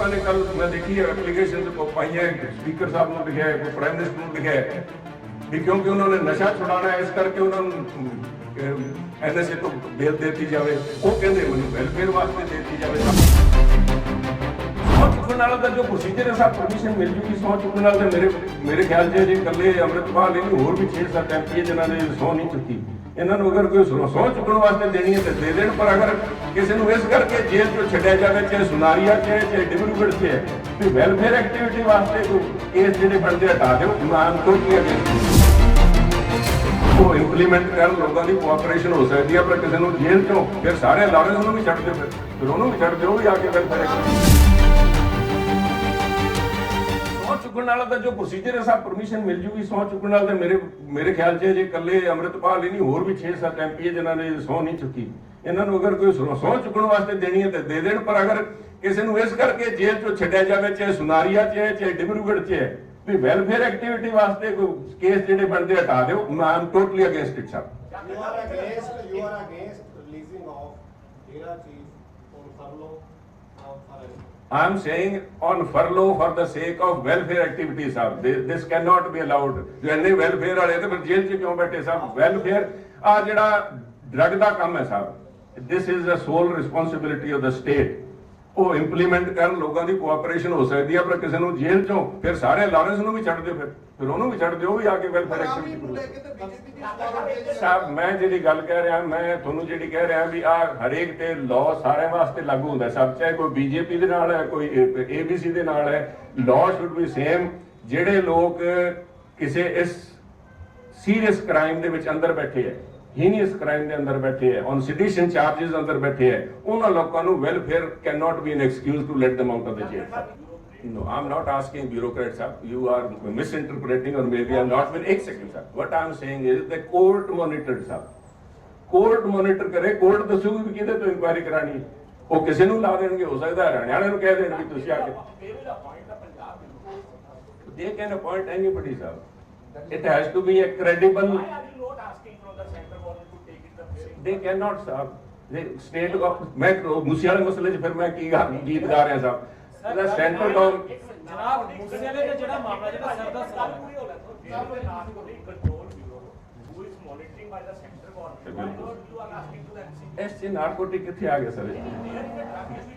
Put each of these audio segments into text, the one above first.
ਲੋਕਾਂ ਨੇ ਕੱਲ ਮੈਂ ਦੇਖੀ ਹੈ ਐਪਲੀਕੇਸ਼ਨ ਪਾਈਆਂ ਸਪੀਕਰ ਸਾਹਿਬ ਨੂੰ ਲਿਖਿਆ ਹੈ ਪ੍ਰਾਈਮ ਮਿਨਿਸਟਰ ਨੂੰ ਲਿਖਿਆ ਹੈ ਵੀ ਕਿਉਂਕਿ ਉਹਨਾਂ ਨੇ ਨਸ਼ਾ ਛੁਡਾਉਣਾ ਹੈ, ਇਸ ਕਰਕੇ ਉਹਨਾਂ ਨੂੰ ਐਨਐਸਏ ਤੋਂ ਬੇਲ ਦਿੱਤੀ ਜਾਵੇ। ਉਹ ਕਹਿੰਦੇ ਮੈਨੂੰ ਵੈਲਫੇਅਰ ਵਾਸਤੇ ਦਿੱਤੀ ਜਾਵੇ। ਚੁੱਕਣ ਵਾਲਾ ਦਾ ਜੋ ਪ੍ਰੋਸੀਜਰ ਹੈ ਸਭ ਪਰਮਿਸ਼ਨ ਮਿਲ ਜੂਗੀ, ਸੌ ਚੁੱਕਣ ਨਾਲ ਤੇ ਮੇਰੇ ਮੇਰੇ ਖਿਆਲ 'ਚ ਜੇ ਇਕੱਲੇ ਅੰਮ੍ਰਿਤਪਾਲ ਹੀ ਨਹੀਂ ਹੋਰ ਵੀ 6-7 ਐਮਪੀ ਜਿਨ੍ਹਾਂ ਨੇ ਸੌ ਨਹੀਂ ਚੁੱਕੀ। ਇਹਨਾਂ ਨੂੰ ਅਗਰ ਕੋਈ ਸੌ ਚੁੱਕਣ ਵਾਸਤੇ ਦੇਣੀ ਹੈ ਤੇ ਦੇ ਦੇਣ, ਪਰ ਅਗਰ ਕਿਸੇ ਨੂੰ ਇਸ ਕਰਕੇ ਜੇਲ੍ਹ ਚੋਂ ਛੱਡਿਆ ਜਾਵੇ, ਚਾਹੇ ਸੁਨਾਰੀਆ ਚ ਚਾਹੇ ਡਿਬਰੂਗੜ੍ਹ ਚ ਹੈ ਤੇ ਵੈਲਫੇਅਰ ਐਕਟੀਵਿਟੀ ਵਾਸਤੇ ਕੋਈ ਕੇਸ ਜਿਹੜੇ ਬਣਦੇ ਹਟਾ ਦਿਓ ਨਾਮ ਤੋਂ ਕੀ ਅਗੇ? ਉਹ ਇੰਪਲੀਮੈਂਟ ਕਰਨ ਲੋਕਾਂ ਦੀ ਕੋਆਪਰੇਸ਼ਨ ਹੋ ਸਕਦੀ ਹੈ, ਪਰ ਕਿਸੇ ਨੂੰ ਜੇਲ੍ਹ ਚੋਂ ਫਿਰ ਸਾਰੇ ਲਾਰੈਂਸ ਨੂੰ ਵੀ ਛੱਡ ਦਿਓ ਫਿਰ। ਉਹਨੂੰ ਵੀ ਛੱਡ ਦਿਓ ਵੀ ਆ ਕੇ ਵੈਲਫੇਅਰ ਐਕਟੀਵਿਟੀ ਸੌ ਚੁੱਕਣ ਵਾਲਾ ਦਾ ਜੋ ਪ੍ਰੋਸੀਜਰ ਹੈ ਸਭ ਪਰਮਿਸ਼ਨ ਮਿਲ ਜੂਗੀ। ਸੌ ਚੁੱਕਣ ਨਾਲ ਤੇ ਮੇਰੇ ਮੇਰੇ ਖਿਆਲ 'ਚ ਜੇ ਇਕੱਲੇ ਅੰਮ੍ਰਿਤਪਾਲ ਹੀ ਨਹੀਂ ਹੋਰ ਵੀ 6-7 ਐਮਪੀ ਜਿਨ੍ਹਾਂ ਨੇ ਸੌ ਨਹੀਂ ਚੁੱਕੀ। ਇਹਨਾਂ ਨੂੰ ਅਗਰ ਕੋਈ ਸਹੁੰ ਚੁੱਕਣ ਵਾਸਤੇ ਦੇਣੀ ਹੈ ਤੇ ਦੇ ਦੇਣ ਪਰ ਅਗਰ ਕਿਸੇ ਨੂੰ ਇਸ ਕਰਕੇ ਜੇਲ੍ਹ ਚੋਂ ਛੱਡਿਆ ਜਾਵੇ ਚਾਹੇ ਸੁਨਾਰੀਆ ਚ ਹੈ ਚਾਹੇ ਡਿਬਰੂਗੜ੍ਹ ਚ ਹੈ ਵੀ ਵੈਲਫੇਅਰ ਐਕਟੀਵਿਟੀ ਵਾਸਤੇ ਕੋਈ ਕੇਸ ਜਿਹੜੇ ਬਣਦੇ ਹਟਾ ਦਿਓ। ਮੈਂ am totally against it sir You are against, you are against releasing of Dera chief on furlough I am saying on furlough for the sake of welfare activities, sir. This, this cannot be allowed. ਜੋ ਇੰਨੇ welfare ਵਾਲੇ ਤੇ ਫਿਰ ਜੇਲ੍ਹ 'ਚ ਕਿਉਂ ਬੈਠੇ ਸਾਹਿਬ welfare ਆ ਜਿਹੜਾ ਡਰਗ ਦਾ ਕੰਮ ਹੈ ਸਾਹਿਬ this is the sole responsibility of the state. ਉਹ ਇੰਪਲੀਮੈਂਟ ਕਰਨ ਲੋਕਾਂ ਦੀ ਕੋਆਪਰੇਸ਼ਨ ਹੋ ਸਕਦੀ ਹੈ ਪਰ ਕਿਸੇ ਨੂੰ ਜੇਲ੍ਹ 'ਚੋਂ ਫਿਰ ਸਾਰੇ ਲਾਰੈਂਸ ਨੂੰ ਵੀ ਛੱਡ ਦਿਓ ਫਿਰ ਫਿਰ ਉਹਨੂੰ ਵੀ ਛੱਡ ਦਿਓ ਵੀ ਆ ਕੇ welfare ਆਰਮੀ activity ਨੂੰ ਲੈ ਕਰੂਗਾ। ਕੇ ਤੇ ਬੀਜੇਪੀ ਦੀ ਸਵਾਲ ਸਾਹਿਬ ਮੈਂ ਜਿਹੜੀ ਗੱਲ ਕਹਿ ਰਿਹਾ ਮੈਂ ਤੁਹਾਨੂੰ ਜਿਹੜੀ ਕਹਿ ਰਿਹਾ ਵੀ ਆ ਹਰੇਕ ਤੇ ਲਾਅ ਸਾਰਿਆਂ ਵਾਸਤੇ ਲਾਗੂ ਹੁੰਦਾ। ਸਭ ਚਾਹੇ ਕੋਈ ਬੀਜੇਪੀ ਦੇ ਨਾਲ ਹੈ ਕੋਈ ਏਬੀਸੀ ਦੇ ਨਾਲ ਹੈ ਲਾਅ ਸ਼ੁੱਡ ਬੀ ਸੇਮ ਜਿਹੜੇ ਲੋਕ ਕਿਸੇ ਇਸ ਸੀਰੀਅਸ ਕ੍ਰਾਈਮ ਦੇ ਵਿੱਚ ਅੰਦਰ ਬੈਠੇ ਹੈ ਹੀਨੀਅਸ ਕ੍ਰਾਈਮ ਦੇ ਅੰਦਰ ਬੈਠੇ ਹੈ ਔਨ ਸੈਡੀਸ਼ਨ ਚਾਰजेस ਅੰਦਰ ਬੈਠੇ ਹੈ, ਉਹਨਾਂ ਲੋਕਾਂ ਨੂੰ welfare can not be an excuse to let them out of the jail. No i'm not asking bureaucrats, sir. You are misinterpreting or maybe i'm not with ek second sir. What i'm saying is the court monitored sir. Court monitor ਕਰੇ court ਦੱਸੂਗੀ ਵੀ ਕਿਹਦੇ ਤੋਂ inquiry ਕਰਾਣੀ ਹੈ। ਉਹ ਕਿਸੇ ਨੂੰ ਲਾ ਦੇਣਗੇ, ਹੋ ਸਕਦਾ ਹਰਿਆਣਾ ਨੂੰ ਕਹਿ ਦੇਣ ਤੁਸੀਂ ਆ ਕੇ। They can appoint anybody Sahib it has to be a credible they cannot sir they state of ਮੈਂ ਮੂਸੇ ਵਾਲੇ ਮਸਲੇ 'ਚ ਫਿਰ ਮੈਂ ਕੀ ਗੀਤ ਗਾ ਰਿਹਾ ਸਾਹਿਬ the central government ਜਨਾਬ ਮੂਸੇ ਵਾਲੇ ਦਾ ਜਿਹੜਾ ਮਾਮਲਾ ਜਿਹੜਾ ਸਰ ਦਾ ਸਵਾਲ ਹੈ is monitoring by the central government. Why not you are asking to the NCB? ਇਸ 'ਚ ਨਾਰਕੋਟਿਕ ਕਿੱਥੇ ਆ ਗਿਆ ਸਰ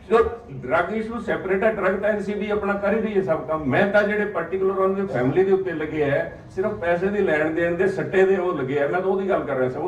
ਜੋ ਡਰਗ ਇਸ਼ੂ ਸੈਪਰੇਟ ਹੈ ਡਰਗ ਤਾਂ ਐਨਸੀਬੀ ਆਪਣਾ ਕਰ ਹੀ ਰਹੀ ਹੈ ਸਭ ਕੰਮ ਮੈਂ ਤਾਂ ਜਿਹੜੇ ਪਾਰਟਿਕੂਲਰ ਉਹਨਾਂ ਦੇ ਫੈਮਿਲੀ ਦੇ ਉੱਤੇ ਲੱਗੇ ਹੈ ਸਿਰਫ ਪੈਸੇ ਦੀ ਲੈਣ ਦੇਣ ਦੇ ਸੱਟੇ ਦੇ ਉਹ ਲੱਗੇ ਹੈ ਮੈਂ ਤਾਂ ਉਹਦੀ ਗੱਲ ਕਰ ਰਿਹਾ ਸੀ